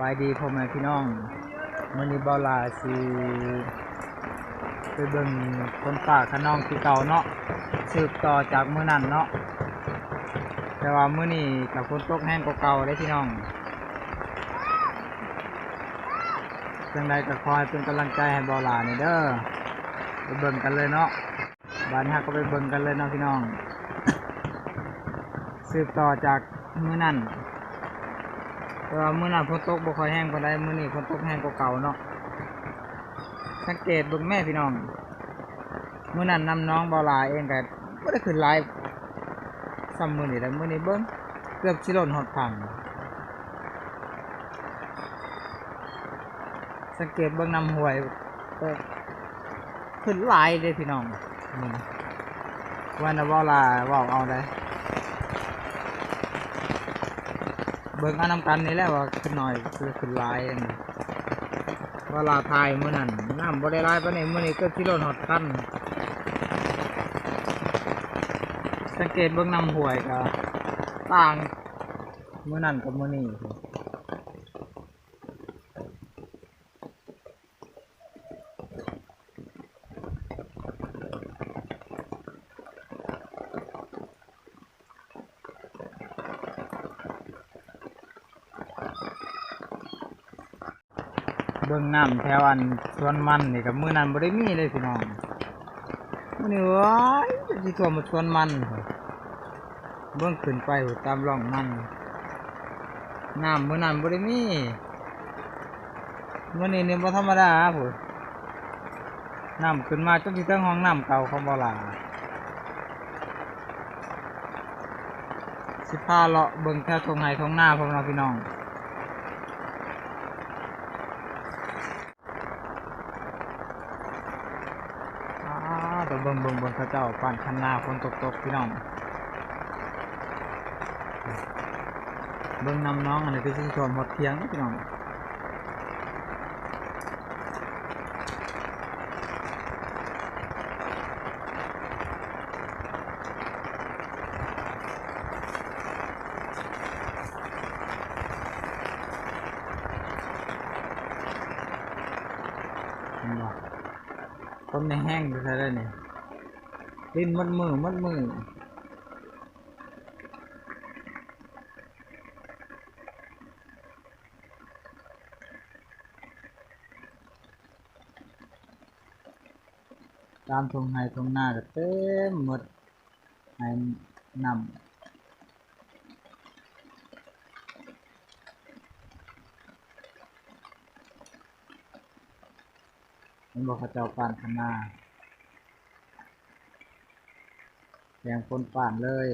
บายดีพ่อแม่พี่น้องมื้อนี้เบาลาสิไปเบิ่งคนป่าขนองที่เก่าเนาะสืบต่อจากมือนั้นเนาะแต่ว่ามือนี้กับฝนตกแห้งกว่าเก่าได้พี่น้องจังใดก็คอยเป็นกำลังใจให้บาลาเนี่เด้อไปเบิ่งกันเลยเนาะบานนี้ก็ไปเบิ่งกันเลยเนาะพี่น้อง สืบต่อจากมือนั้น แต่ว่ามื้อนั้นฝนตกบ่ค่อยแห้งปานใดมื้อนี้ฝนตกแห้งกว่าเก่าเนาะสังเกตเบิ่งแม่พี่น้องมื้อนั้นนำน้องบ่หลายเองก็บ่ได้ขึ้นหลายซ้ำมื้อนี้แหล้วมื้อนี้เบิ่งเกือบสิล้นฮอดพังสังเกตเบิ่งน้ำหวยขึ้นหลายเด้พี่น้องนี่วันน่ะบ่ลาเว้าเอาได้ เบิ่งเอานำกันนี่แหละว่าขึ้นหน่อยคือขึ้นลายอันนี้เวลาทายมื้อนั้นน้ำบ่ได้ลายปานนี้มื้อนี้ก็สิโลนหอดคันสังเกตเบิ่งน้ำห้วยก็ต่างมื้อนั้นกับมื้อนี้ เบิ่งน้ำแถวอันสวนมันนี่กับมือนั้นบ่ได้มีเลยพี่น้องมือนี้ว้ายสิท่วมมาสวนมัน เบิ่งขึ้นไปหูตามร่องมันน้ำมือนั้นบ่ได้มีมือนี้นี่บ่ธรรมดาพุ่นน้ำขึ้นมาจนสิถึงห้องน้ำเก่าของบ่ลาสิพาเลาะเบิ่งแถวตรงไหนตรงหน้าพวกเราพี่น้อง อ่า เบิ่งเบิ่งเบิ่งเขาเจ้าปั่นคันนาฝนตกตกพี่น้อง เบิ่งนำน้องอันนี้คือชิ้นชมหมดเทียงพี่น้องเห็นบ่คนในแห้งอยู่ใช่ได้เนี่ย ลิ้นมัดมือมัดมือตามทงไห้ทงหน้าก็เต็มหมดไห้นำมันบอกเขาเจ้าป่านข้างหน้า แยงคนป่านเลย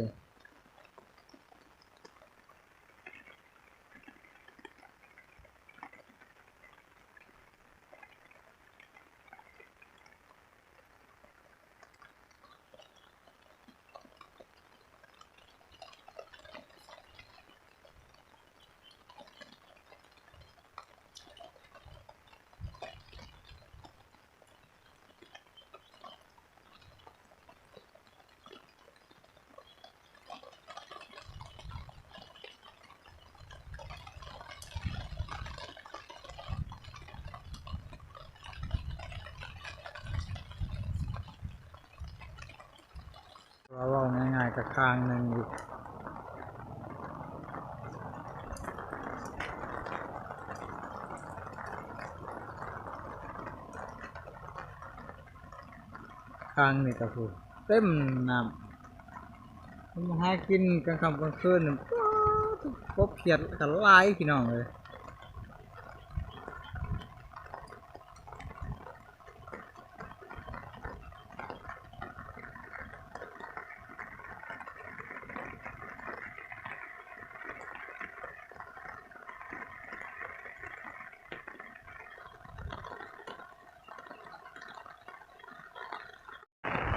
ว่าเว่า ง่ายๆกับข้างหนึ่งอีกข้างนี่ก็คือเต็มน้ำมันหากินกลางค่ำกลางคืนนี่ป๊บเขียดกันหลายพี่น้องเลย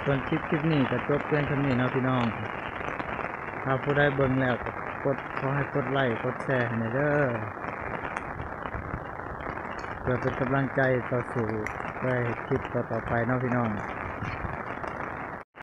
ส่วนคลิปคลิปนี้ก็จบเพียงเท่านี้นะพี่น้อง ถ้าผู้ใดเบิ่งแล้วก็กดขอให้กดไลค์กดแชร์ให้หน่อยเด้อเพื่อเป็นกำลังใจต่อสู่ไปคลิปต่อๆไปนะพี่น้อง